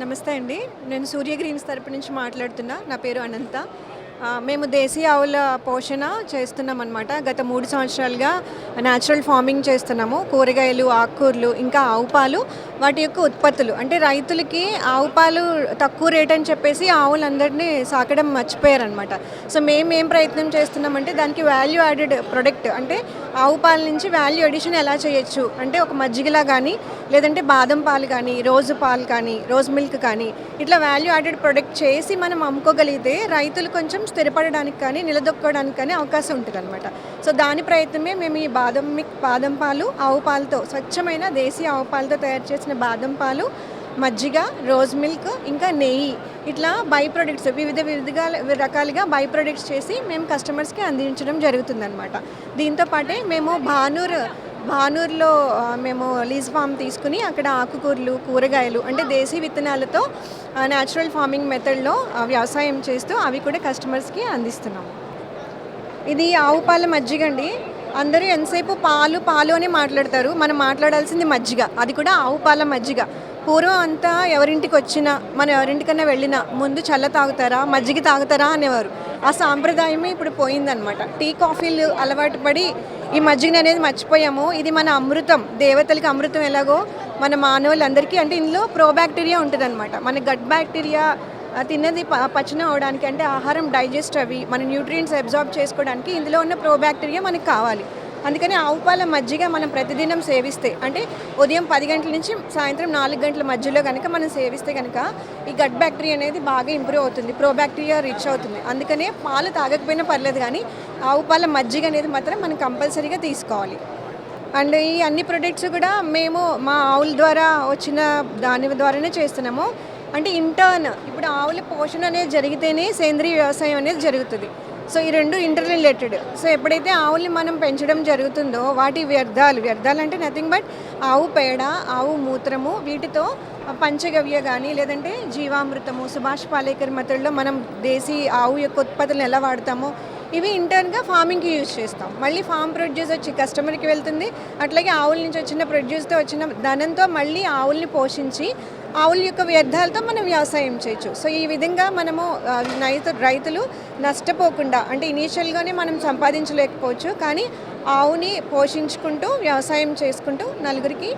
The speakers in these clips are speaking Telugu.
నమస్తే అండి. నేను సూర్య గ్రీన్స్ తరపు నుంచి మాట్లాడుతున్నా. నా పేరు అనంత. మేము దేశీయ ఆవుల పోషణ చేస్తున్నాం అనమాట గత మూడు సంవత్సరాలుగా న్యాచురల్ ఫార్మింగ్ చేస్తున్నాము. కూరగాయలు ఆకుకూరలు ఇంకా ఆవు పాలు వాటి యొక్క ఉత్పత్తులు. అంటే రైతులకి ఆవు పాలు తక్కువ రేట్ అని చెప్పేసి ఆవులందరినీ సాకడం మర్చిపోయారనమాట సో మేము ఏం ప్రయత్నం చేస్తున్నామంటే దానికి వాల్యూ యాడెడ్ ప్రొడక్ట్ అంటే ఆవు పాల నుంచి వాల్యూ అడిషన్ ఎలా చేయొచ్చు? అంటే ఒక మజ్జిగలా కానీ లేదంటే బాదం పాలు కానీ రోజు పాలు కానీ రోజ్ మిల్క్ కానీ ఇట్లా వాల్యూ యాడెడ్ ప్రొడక్ట్ చేసి మనం అమ్ముకోగలిగితే రైతులు కొంచెం స్థిరపడడానికి కానీ నిలదొక్కడానికి కానీ అవకాశం ఉంటుంది అనమాట సో దాని ప్రయత్నమే మేము ఈ బాదం మిక్ బాదం పాలు ఆవు పాలతో స్వచ్ఛమైన దేశీయ ఆవు పాలతో తయారు చేసిన బాదం పాలు మజ్జిగ రోజ్ మిల్క్ ఇంకా నెయ్యి ఇట్లా బై ప్రొడక్ట్స్ వివిధ వివిధగా రకాలుగా బై ప్రొడక్ట్స్ చేసి మేము కస్టమర్స్కి అందించడం జరుగుతుందన్నమాట. దీంతో పాటే మేము భానూర్ భానూరులో మేము లీజ్ ఫామ్ తీసుకుని అక్కడ ఆకుకూరలు కూరగాయలు అంటే దేశీ విత్తనాలతో న్యాచురల్ ఫార్మింగ్ మెథడ్లో వ్యవసాయం చేస్తూ అవి కూడా కస్టమర్స్కి అందిస్తున్నాము ఇది ఆవు పాల మజ్జిగ అండి. అందరూ ఎంతసేపు పాలు పాలు అని మాట్లాడతారు. మనం మాట్లాడాల్సింది మజ్జిగ. అది కూడా ఆవు పాల మజ్జిగ. పూర్వం అంతా ఎవరింటికి వచ్చినా మనం ఎవరింటికన్నా వెళ్ళినా ముందు చల్ల తాగుతారా మజ్జిగ తాగుతారా అనేవారు. ఆ సాంప్రదాయమే ఇప్పుడు పోయిందనమాట టీ కాఫీలు అలవాటు పడి ఈ మజ్జిగ అనేది మర్చిపోయాము. ఇది మన అమృతం. దేవతలకి అమృతం ఎలాగో మన మానవులందరికీ అంటే ఇందులో ప్రోబ్యాక్టీరియా ఉంటుంది మన గట్ బ్యాక్టీరియా తిన్నది ప- పచనం అవడానికి అంటే ఆహారం డైజెస్ట్ అవి మన న్యూట్రియంట్స్ అబ్జార్బ్ చేసుకోవడానికి ఇందులో ఉన్న ప్రోబ్యాక్టీరియా మనకు కావాలి. అందుకని ఆవు పాల మజ్జిగ మనం ప్రతిదినం సేవిస్తే అంటే ఉదయం పది గంటల నుంచి సాయంత్రం నాలుగు గంటల మధ్యలో కనుక మనం సేవిస్తే కనుక ఈ గట్ బ్యాక్టీరియా అనేది బాగా ఇంప్రూవ్ అవుతుంది ప్రోబ్యాక్టీరియా రిచ్ అవుతుంది. అందుకనే పాలు తాగకపోయినా పర్లేదు కానీ ఆవు పాల మజ్జిగ అనేది మాత్రం మనం కంపల్సరీగా తీసుకోవాలి. అండ్ ఈ అన్ని ప్రొడక్ట్స్ కూడా మేము మా ఆవుల ద్వారా వచ్చిన దాని ద్వారానే చేస్తున్నాము. అంటే ఇంటర్న్ ఇప్పుడు ఆవుల పోషణ అనేది జరిగితేనే సేంద్రీయ వ్యవసాయం అనేది జరుగుతుంది. సో ఈ రెండు ఇంటర్ రిలేటెడ్ సో ఎప్పుడైతే ఆవుల్ని మనం పెంచడం జరుగుతుందో వాటి వ్యర్థాలు వ్యర్థాలు అంటే నథింగ్ బట్ ఆవు పేడ ఆవు మూత్రము వీటితో పంచగవ్య కానీ లేదంటే జీవామృతము సుభాష్ పాలేకర్ మెథడ్లో మనం దేశీ ఆవు యొక్క ఉత్పత్తులను ఎలా వాడతామో ఇవి ఇంటర్న్గా ఫార్మింగ్కి యూజ్ చేస్తాం. మళ్ళీ ఫామ్ ప్రొడ్యూస్ వచ్చి కస్టమర్కి వెళ్తుంది. అట్లాగే ఆవుల నుంచి వచ్చిన ప్రొడ్యూస్తో వచ్చిన ధనంతో మళ్ళీ ఆవుల్ని పోషించి ఆవుల యొక్క వ్యర్థాలతో మనం వ్యవసాయం చేయొచ్చు. సో ఈ విధంగా మనము రైతు రైతులు నష్టపోకుండా అంటే ఇనీషియల్గానే మనం సంపాదించలేకపోవచ్చు. కానీ ఆవుని పోషించుకుంటూ వ్యవసాయం చేసుకుంటూ నలుగురికి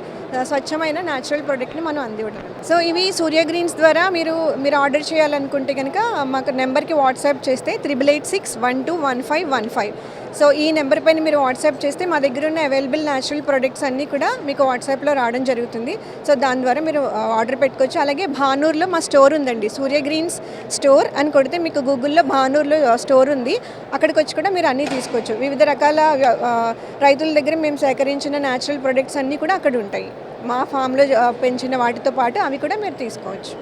స్వచ్ఛమైన న్యాచురల్ ప్రోడక్ట్ని మనం అందివ్వడం సో ఇవి సూర్య గ్రీన్స్ ద్వారా మీరు మీరు ఆర్డర్ చేయాలనుకుంటే కనుక మాకు నెంబర్కి వాట్సాప్ చేస్తే triple eight six one two one five one five. So ఈ నెంబర్ పైన మీరు వాట్సాప్ చేస్తే మా దగ్గర ఉన్న అవైలబుల్ న్యాచురల్ ప్రొడక్ట్స్ అన్నీ కూడా మీకు వాట్సాప్లో రావడం జరుగుతుంది. సో దాని ద్వారా మీరు ఆర్డర్ పెట్టుకోవచ్చు. అలాగే భానూర్లో మా స్టోర్ ఉందండి. సూర్య గ్రీన్స్ స్టోర్ అని కొడితే మీకు గూగుల్లో భానూర్లో స్టోర్ ఉంది. అక్కడికి వచ్చి కూడా మీరు అన్నీ తీసుకోవచ్చు. వివిధ రకాల రైతుల దగ్గర మేము సేకరించిన న్యాచురల్ ప్రొడక్ట్స్ అన్నీ కూడా అక్కడ ఉంటాయి. మా ఫామ్లో పెంచిన వాటితో పాటు అవి కూడా మీరు తీసుకోవచ్చు.